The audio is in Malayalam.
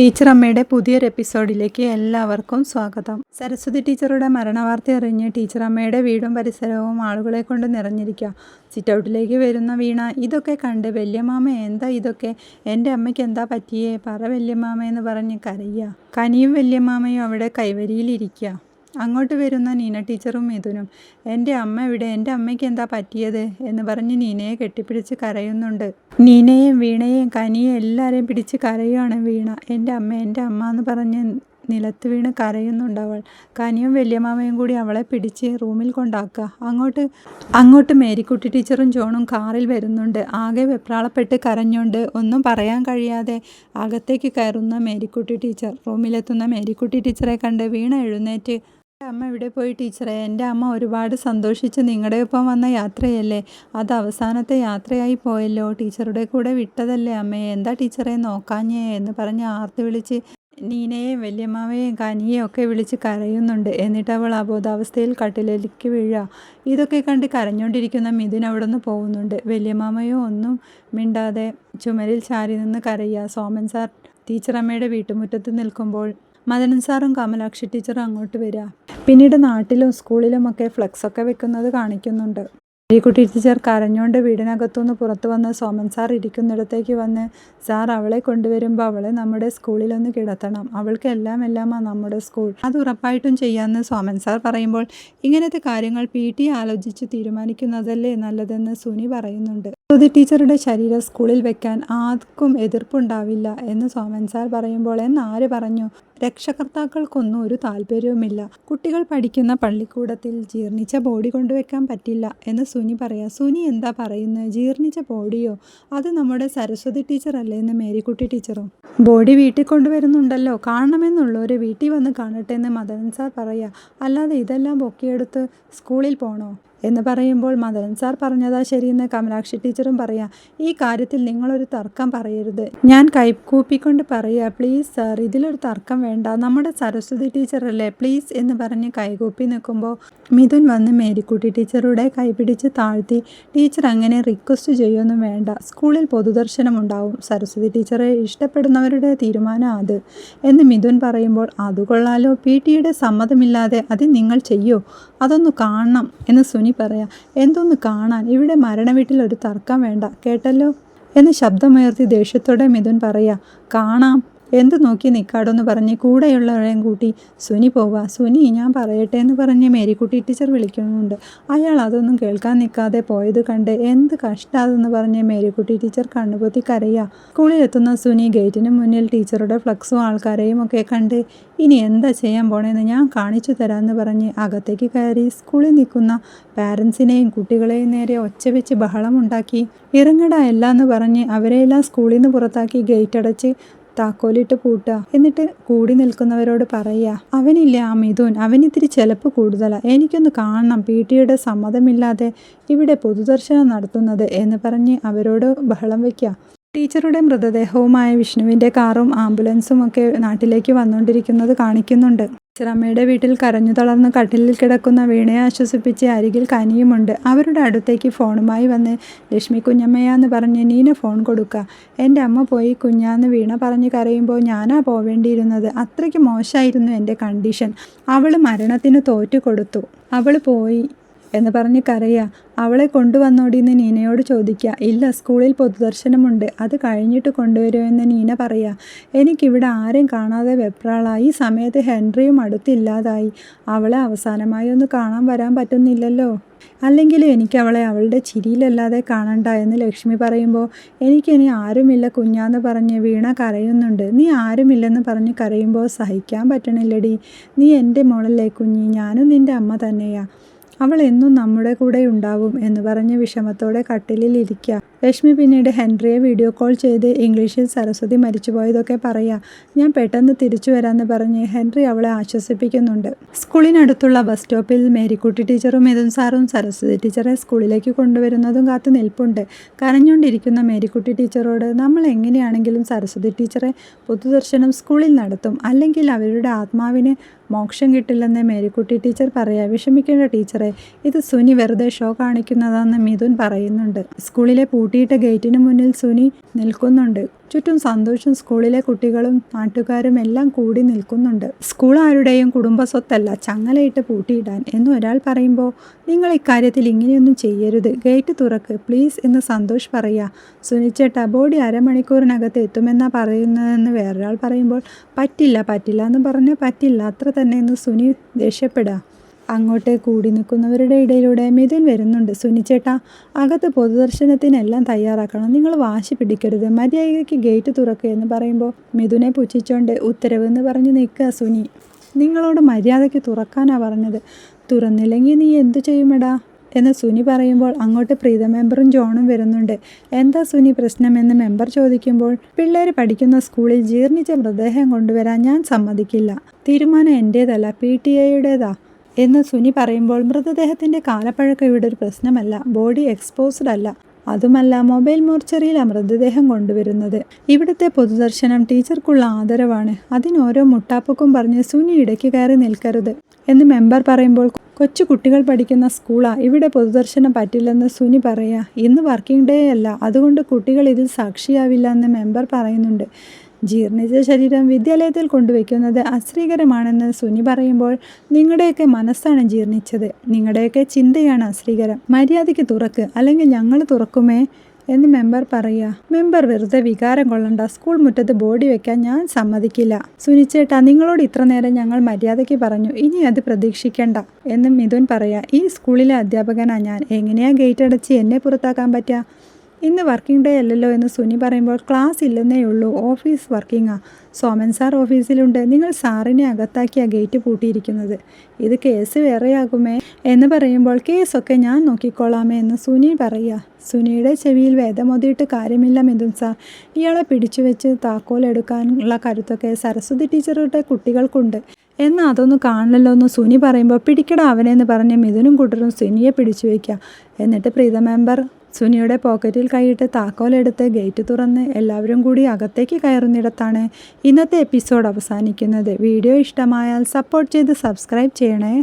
ടീച്ചർ അമ്മയുടെ പുതിയൊരു എപ്പിസോഡിലേക്ക് എല്ലാവർക്കും സ്വാഗതം. സരസ്വതി ടീച്ചറുടെ മരണവാർത്ത അറിഞ്ഞ് ടീച്ചർ അമ്മയുടെ വീടും പരിസരവും ആളുകളെ കൊണ്ട് നിറഞ്ഞിരിക്കുക. സിറ്റൗട്ടിലേക്ക് വരുന്ന വീണ ഇതൊക്കെ കണ്ട് വല്യമാമ എന്താ ഇതൊക്കെ? എന്റെ അമ്മയ്ക്ക് എന്താ പറ്റിയേ? പറ വല്യമാമ എന്ന് പറഞ്ഞ് കരയുക. കനിയും വല്യമാമയും അവിടെ കൈവരിയിലിരിക്കുക. അങ്ങോട്ട് വരുന്ന നീന ടീച്ചറും മിഥുനും എന്റെ അമ്മ ഇവിടെ എന്റെ അമ്മയ്ക്ക് എന്താ പറ്റിയത്? എന്ന് പറഞ്ഞ് നീനയെ കെട്ടിപ്പിടിച്ച് കരയുന്നുണ്ട്. നീനയെയും വീണയെയും കനിയെയും എല്ലാവരെയും പിടിച്ച് കരയുകയാണ് വീണ. എന്റെ അമ്മ എന്റെ അമ്മ എന്ന് പറഞ്ഞ് നിലത്ത് വീണ് കരയുന്നുണ്ട് അവൾ. കനിയും വല്യമാമയും കൂടി അവളെ പിടിച്ച് റൂമിൽ കൊണ്ടാക്കുക. അങ്ങോട്ട് അങ്ങോട്ട് മേരിക്കുട്ടി ടീച്ചറും ജോണും കാറിൽ വരുന്നുണ്ട്. ആകെ വെപ്രാളപ്പെട്ട് കരഞ്ഞുകൊണ്ട് ഒന്നും പറയാൻ കഴിയാതെ അകത്തേക്ക് കയറുന്ന മേരിക്കുട്ടി ടീച്ചർ റൂമിലെത്തുന്ന മേരിക്കുട്ടി ടീച്ചറെ കണ്ട് വീണ എഴുന്നേറ്റ് അമ്മ ഇവിടെ പോയി ടീച്ചറെ. എന്റെ അമ്മ ഒരുപാട് സന്തോഷിച്ച് നിങ്ങളുടെ ഒപ്പം വന്ന യാത്രയല്ലേ? അത് അവസാനത്തെ യാത്രയായി പോയല്ലോ. ടീച്ചറുടെ കൂടെ വിട്ടതല്ലേ അമ്മയെ എന്താ ടീച്ചറെ നോക്കാഞ്ഞേ എന്ന് പറഞ്ഞ് ആർത്ത് വിളിച്ച് നീനയെയും വല്യമ്മാവയെയും കനിയെയും ഒക്കെ വിളിച്ച് കരയുന്നുണ്ട്. എന്നിട്ട് അവൾ അബോധാവസ്ഥയിൽ കട്ടിലേക്ക് വീഴുക ഇതൊക്കെ കണ്ട് കരഞ്ഞുകൊണ്ടിരിക്കുന്ന മിഥുൻ അവിടെ നിന്ന് പോകുന്നുണ്ട്. വല്യമ്മാമയോ ഒന്നും മിണ്ടാതെ ചുമരിൽ ചാരി നിന്ന് കരയുക. സോമൻ സാർ ടീച്ചറമ്മയുടെ വീട്ടുമുറ്റത്ത് നിൽക്കുമ്പോൾ മദനൻ സാറും കമലാക്ഷി ടീച്ചറും അങ്ങോട്ട് വരിക പിന്നീട് നാട്ടിലും സ്കൂളിലുമൊക്കെ ഫ്ലെക്സൊക്കെ വെക്കുന്നത് കാണിക്കുന്നുണ്ട്. മേരിക്കുട്ടി ടീച്ചർ കരഞ്ഞുകൊണ്ട് വീടിനകത്തുനിന്ന് പുറത്തു വന്ന് സോമൻ സാർ ഇരിക്കുന്നിടത്തേക്ക് വന്ന് സാർ അവളെ കൊണ്ടുവരുമ്പോൾ അവളെ നമ്മുടെ സ്കൂളിലൊന്ന് കിടത്തണം. അവൾക്ക് എല്ലാം എല്ലാമാ നമ്മുടെ സ്കൂൾ. അത് ഉറപ്പായിട്ടും ചെയ്യാമെന്ന് സോമൻ സാർ പറയുമ്പോൾ ഇങ്ങനത്തെ കാര്യങ്ങൾ പി ടി ആലോചിച്ച് തീരുമാനിക്കുന്നതല്ലേ നല്ലതെന്ന് സുനി പറയുന്നുണ്ട്. സുധി ടീച്ചറുടെ ശരീരം സ്കൂളിൽ വെക്കാൻ ആർക്കും എതിർപ്പുണ്ടാവില്ല എന്ന് സോമൻ സാർ പറയുമ്പോൾ എന്നാര് പറഞ്ഞു? രക്ഷകർത്താക്കൾക്കൊന്നും ഒരു താല്പര്യവുമില്ല. കുട്ടികൾ പഠിക്കുന്ന പള്ളിക്കൂടത്തിൽ ജീർണിച്ച ബോഡി കൊണ്ടുവെക്കാൻ പറ്റില്ല എന്ന് സുനി പറയാം. സുനി എന്താ പറയുന്നത് ജീർണിച്ച ബോഡിയോ? അത് നമ്മുടെ സരസ്വതി ടീച്ചറല്ലേ എന്ന് മേരിക്കുട്ടി ടീച്ചറും. ബോഡി വീട്ടിൽ കൊണ്ടുവരുന്നുണ്ടല്ലോ. കാണണമെന്നുള്ളവർ വീട്ടിൽ വന്ന് കാണട്ടെ എന്ന് മദൻ സാർ പറയാ. അല്ലാതെ ഇതെല്ലാം പൊക്കിയെടുത്ത് സ്കൂളിൽ പോണോ? എന്ന് പറയുമ്പോൾ മദനൻ സാർ പറഞ്ഞതാ ശരിയെന്ന് കമലാക്ഷി ടീച്ചറും പറയാം ഈ കാര്യത്തിൽ നിങ്ങളൊരു തർക്കം പറയരുത്. ഞാൻ കൈകൂപ്പിക്കൊണ്ട് പറയുക പ്ലീസ് സാർ ഇതിലൊരു തർക്കം വേണ്ട. നമ്മുടെ സരസ്വതി ടീച്ചറല്ലേ? പ്ലീസ് എന്ന് പറഞ്ഞ് കൈകൂപ്പി നിൽക്കുമ്പോൾ മിഥുൻ വന്ന് മേരിക്കുട്ടി ടീച്ചറുടെ കൈപിടിച്ച് താഴ്ത്തി ടീച്ചർ അങ്ങനെ റിക്വസ്റ്റ് ചെയ്യൊന്നും വേണ്ട. സ്കൂളിൽ പൊതുദർശനം ഉണ്ടാവും. സരസ്വതി ടീച്ചറെ ഇഷ്ടപ്പെടുന്നവരുടെ തീരുമാനം അത്. എന്ന് മിഥുൻ പറയുമ്പോൾ അത് കൊള്ളാലോ. പി ടിയുടെ സമ്മതമില്ലാതെ അത് നിങ്ങൾ ചെയ്യോ? അതൊന്ന് കാണണം. എന്ന് സുനി പറയാം എന്തൊന്ന് കാണാൻ? ഇവിടെ മരണവീട്ടിൽ ഒരു തർക്കം വേണ്ട കേട്ടല്ലോ? എന്ന് ശബ്ദമുയർത്തി ദേഷ്യത്തോടെ മിഥുൻ പറയാ കാണാം എന്ത് നോക്കി നിൽക്കാടോന്ന് പറഞ്ഞ് കൂടെയുള്ളവരെയും കൂട്ടി സുനി പോവുക സുനി ഞാൻ പറയട്ടെ എന്ന് പറഞ്ഞ് മേരിക്കുട്ടി ടീച്ചർ വിളിക്കുന്നുണ്ട്. അയാൾ അതൊന്നും കേൾക്കാൻ നിൽക്കാതെ പോയത് കണ്ട് എന്ത് കഷ്ടാതെന്ന് പറഞ്ഞ് മേരിക്കുട്ടി ടീച്ചർ കണ്ണുപൊത്തി കരയുക സ്കൂളിലെത്തുന്ന സുനി ഗേറ്റിന് മുന്നിൽ ടീച്ചറുടെ ഫ്ലക്സും ആൾക്കാരെയും ഒക്കെ കണ്ട് ഇനി എന്താ ചെയ്യാൻ പോണേന്ന് ഞാൻ കാണിച്ചു തരാമെന്ന് പറഞ്ഞ് അകത്തേക്ക് കയറി സ്കൂളിൽ നിൽക്കുന്ന പാരൻസിനെയും കുട്ടികളെയും നേരെ ഒച്ച വെച്ച് ബഹളമുണ്ടാക്കി. ഇറങ്ങട എല്ലാന്ന് പറഞ്ഞ് അവരെയെല്ലാം സ്കൂളിൽ നിന്ന് പുറത്താക്കി ഗേറ്റ് അടച്ച് താക്കോലിട്ട് പൂട്ടുക. എന്നിട്ട് കൂടി നിൽക്കുന്നവരോട് പറയുക അവനില്ല ആ മിഥുൻ അവനിത്തിരി ചെലപ്പ് കൂടുതലാണ് എനിക്കൊന്ന് കാണണം പി ടിയുടെ സമ്മതമില്ലാതെ ഇവിടെ പൊതുദർശനം നടത്തുന്നത് എന്ന് പറഞ്ഞ് അവരോട് ബഹളം വയ്ക്കുക ടീച്ചറുടെ മൃതദേഹവുമായ വിഷ്ണുവിന്റെ കാറും ആംബുലൻസും ഒക്കെ നാട്ടിലേക്ക് വന്നുകൊണ്ടിരിക്കുന്നത് കാണിക്കുന്നുണ്ട്. ടീച്ചറമ്മയുടെ വീട്ടിൽ കരഞ്ഞു തളർന്ന് കട്ടിലിൽ കിടക്കുന്ന വീണയെ ആശ്വസിപ്പിച്ച് അരികിൽ കനിയുമുണ്ട്. അവരുടെ അടുത്തേക്ക് ഫോണുമായി വന്ന് ലക്ഷ്മി കുഞ്ഞമ്മയാന്ന് പറഞ്ഞ് നീന ഫോൺ കൊടുക്കുക എന്റെ അമ്മ പോയി കുഞ്ഞാന്ന് വീണ പറഞ്ഞ് കരയുമ്പോൾ ഞാനാ പോവേണ്ടിയിരുന്നത്. അത്രയ്ക്ക് മോശമായിരുന്നു എന്റെ കണ്ടീഷൻ. അവൾ മരണത്തിന് തോറ്റു കൊടുത്തു. അവൾ പോയി എന്ന് പറഞ്ഞ് കരയുക അവളെ കൊണ്ടുവന്നോടിന്ന് നീനയോട് ചോദിക്കുക ഇല്ല സ്കൂളിൽ പൊതുദർശനമുണ്ട്. അത് കഴിഞ്ഞിട്ട് കൊണ്ടുവരുമെന്ന് നീന പറയുക എനിക്കിവിടെ ആരും കാണാതെ വെപ്രാളായി. ഈ സമയത്ത് ഹെൻറിയും അടുത്തില്ലാതായി. അവളെ അവസാനമായി ഒന്ന് കാണാൻ വരാൻ പറ്റുന്നില്ലല്ലോ. അല്ലെങ്കിൽ എനിക്ക് അവളെ അവളുടെ ചിരിയിലല്ലാതെ കാണണ്ട എന്ന് ലക്ഷ്മി പറയുമ്പോൾ എനിക്കിനി ആരുമില്ല കുഞ്ഞാന്ന് പറഞ്ഞ് വീണ കരയുന്നുണ്ട്. നീ ആരുമില്ലെന്ന് പറഞ്ഞ് കരയുമ്പോൾ സഹിക്കാൻ പറ്റണില്ലടി. നീ എന്റെ മോളല്ലേ കുഞ്ഞി. ഞാനും നിന്റെ അമ്മ തന്നെയാ. അവൾ എന്നും നമ്മുടെ കൂടെ ഉണ്ടാവും എന്ന് പറഞ്ഞ് വിഷമത്തോടെ കട്ടിലിൽ ഇരിക്കുക. ലക്ഷ്മി പിന്നീട് ഹെൻറിയെ വീഡിയോ കോൾ ചെയ്ത് ഇംഗ്ലീഷിൽ സരസ്വതി മരിച്ചുപോയതൊക്കെ പറയാ. ഞാൻ പെട്ടെന്ന് തിരിച്ചു വരാമെന്ന് പറഞ്ഞ് ഹെൻറി അവളെ ആശ്വസിപ്പിക്കുന്നുണ്ട്. സ്കൂളിനടുത്തുള്ള ബസ് സ്റ്റോപ്പിൽ മേരിക്കുട്ടി ടീച്ചറും മിഥുൻ സാറും സരസ്വതി ടീച്ചറെ സ്കൂളിലേക്ക് കൊണ്ടുവരുന്നതും കാത്തു നിൽപ്പുണ്ട്. കരഞ്ഞുകൊണ്ടിരിക്കുന്ന മേരിക്കുട്ടി ടീച്ചറോട് നമ്മൾ എങ്ങനെയാണെങ്കിലും സരസ്വതി ടീച്ചറെ പൊതുദർശനം സ്കൂളിൽ നടത്തും. അല്ലെങ്കിൽ അവരുടെ ആത്മാവിന് മോക്ഷം കിട്ടില്ലെന്ന് മേരിക്കുട്ടി ടീച്ചർ പറയാ. വിഷമിക്കേണ്ട ടീച്ചറെ ഇത് സുനി വെറുതെ ഷോ കാണിക്കുന്നതാണെന്ന് മിഥുൻ പറയുന്നുണ്ട്. സ്കൂളിലെ പൂട്ടിയിട്ട ഗേറ്റിന് മുന്നിൽ സുനി നിൽക്കുന്നുണ്ട്. ചുറ്റും സന്തോഷം സ്കൂളിലെ കുട്ടികളും നാട്ടുകാരും എല്ലാം കൂടി നിൽക്കുന്നുണ്ട്. സ്കൂൾ ആരുടെയും കുടുംബ സ്വത്തല്ല ചങ്ങലയിട്ട് പൂട്ടിയിടാൻ. എന്ന് ഒരാൾ പറയുമ്പോൾ നിങ്ങൾ ഇക്കാര്യത്തിൽ ഇങ്ങനെയൊന്നും ചെയ്യരുത്. ഗേറ്റ് തുറക്ക്. പ്ലീസ് എന്ന് സന്തോഷ് പറയുക സുനിച്ചേട്ട ബോഡി അരമണിക്കൂറിനകത്ത് എത്തുമെന്നാ പറയുന്നതെന്ന് വേറൊരാൾ പറയുമ്പോൾ പറ്റില്ല പറ്റില്ല എന്ന് പറഞ്ഞാൽ പറ്റില്ല അത്ര തന്നെ എന്ന് സുനി ദേഷ്യപ്പെടുക അങ്ങോട്ട് കൂടി നിൽക്കുന്നവരുടെ ഇടയിലൂടെ മിഥുൻ വരുന്നുണ്ട്. സുനി സുനിച്ചേട്ടാ അകത്ത് പൊതുദർശനത്തിനെല്ലാം തയ്യാറാക്കണം. നിങ്ങൾ വാശി പിടിക്കരുത്. മര്യാദയ്ക്ക് ഗേറ്റ് തുറക്കുക എന്ന് പറയുമ്പോൾ മിഥുനെ പുച്ഛിച്ചോണ്ട് ഉത്തരവ് എന്ന് പറഞ്ഞ് നിൽക്കുക സുനി. നിങ്ങളോട് മര്യാദയ്ക്ക് തുറക്കാനാണ് പറഞ്ഞത്. തുറന്നില്ലെങ്കിൽ നീ എന്തു ചെയ്യുമെടാ? എന്ന് സുനി പറയുമ്പോൾ അങ്ങോട്ട് പ്രീത മെമ്പറും ജോണും വരുന്നുണ്ട്. എന്താ സുനി പ്രശ്നമെന്ന് മെമ്പർ ചോദിക്കുമ്പോൾ പിള്ളേർ പഠിക്കുന്ന സ്കൂളിൽ ജീർണിച്ച മൃതദേഹം കൊണ്ടുവരാൻ ഞാൻ സമ്മതിക്കില്ല. തീരുമാനം എന്റേതല്ല പി ടി എയുടേതാ എന്ന് സുനി പറയുമ്പോൾ മൃതദേഹത്തിന്റെ കാലപ്പഴക്കം ഇവിടെ ഒരു പ്രശ്നമല്ല ബോഡി എക്സ്പോസ്ഡ് അല്ല. അതുമല്ല മൊബൈൽ മോർച്ചറിയിൽ മൃതദേഹം കൊണ്ടുവരുന്നത്. ഇവിടുത്തെ പൊതുദർശനം ടീച്ചർക്കുള്ള ആദരവാണ്. അതിനോരോ മുട്ടാപ്പക്കും പറഞ്ഞ് സുനി ഇടയ്ക്ക് കയറി നിൽക്കരുത് എന്ന് മെമ്പർ പറയുമ്പോൾ കൊച്ചു കുട്ടികൾ പഠിക്കുന്ന സ്കൂളാ ഇവിടെ പൊതുദർശനം പറ്റില്ലെന്ന് സുനി പറയാ. ഇന്ന് വർക്കിംഗ് ഡേ അല്ല അതുകൊണ്ട് കുട്ടികൾ ഇതിൽ സാക്ഷിയാവില്ല എന്ന് മെമ്പർ പറയുന്നുണ്ട്. ജീർണിച്ച ശരീരം വിദ്യാലയത്തിൽ കൊണ്ടുവയ്ക്കുന്നത് അശ്രീകരമാണെന്ന് സുനി പറയുമ്പോൾ നിങ്ങളുടെയൊക്കെ മനസ്സാണ് ജീർണിച്ചത്. നിങ്ങളുടെയൊക്കെ ചിന്തയാണ് അശ്രീകരം. മര്യാദയ്ക്ക് തുറക്ക് അല്ലെങ്കിൽ ഞങ്ങൾ തുറക്കുമേ എന്ന് മെമ്പർ പറയുക. മെമ്പർ വെറുതെ വികാരം കൊള്ളണ്ട. സ്കൂൾ മുറ്റത്ത് ബോഡി വെക്കാൻ ഞാൻ സമ്മതിക്കില്ല. സുനിച്ചേട്ടാ നിങ്ങളോട് ഇത്ര നേരം ഞങ്ങൾ മര്യാദയ്ക്ക് പറഞ്ഞു. ഇനി അത് പ്രതീക്ഷിക്കണ്ട എന്ന് മിഥുൻ പറയാ ഈ സ്കൂളിലെ അധ്യാപകനാ ഞാൻ. എങ്ങനെയാ ഗേറ്റ് അടച്ച് എന്നെ പുറത്താക്കാൻ പറ്റുക ഇന്ന് വർക്കിംഗ് ഡേ അല്ലല്ലോ എന്ന് സുനി പറയുമ്പോൾ ക്ലാസ് ഇല്ലെന്നേ ഉള്ളൂ. ഓഫീസ് വർക്കിംഗാ സോമൻ സാർ ഓഫീസിലുണ്ട് നിങ്ങൾ സാറിനെ അകത്താക്കിയ ഗേറ്റ് പൂട്ടിയിരിക്കുന്നത്. ഇത് കേസ് വേറെയാകുമേ എന്ന് പറയുമ്പോൾ കേസൊക്കെ ഞാൻ നോക്കിക്കോളാമേ എന്ന് സുനി പറയുക. സുനിയുടെ ചെവിയിൽ വേദമൊതിയിട്ട് കാര്യമില്ല മിഥുൻ സാർ ഇയാളെ പിടിച്ചു വെച്ച് താക്കോലെടുക്കാനുള്ള കരുത്തൊക്കെ സരസ്വതി ടീച്ചറുടെ കുട്ടികൾക്കുണ്ട്. എന്നാൽ അതൊന്നും കാണില്ലല്ലോ എന്ന് സുനി പറയുമ്പോൾ പിടിക്കട അവനെന്ന് പറഞ്ഞ് മിഥുനും കൂട്ടരും സുനിയെ പിടിച്ചു വയ്ക്കുക. എന്നിട്ട് പ്രീത മെമ്പർ സുനിയുടെ പോക്കറ്റിൽ കൈയിട്ട് താക്കോലെടുത്ത് ഗേറ്റ് തുറന്ന് എല്ലാവരും കൂടി അകത്തേക്ക് കയറുന്നിടത്താണ് ഇന്നത്തെ എപ്പിസോഡ് അവസാനിക്കുന്നത്. വീഡിയോ ഇഷ്ടമായാൽ സപ്പോർട്ട് ചെയ്ത് സബ്സ്ക്രൈബ് ചെയ്യണേ.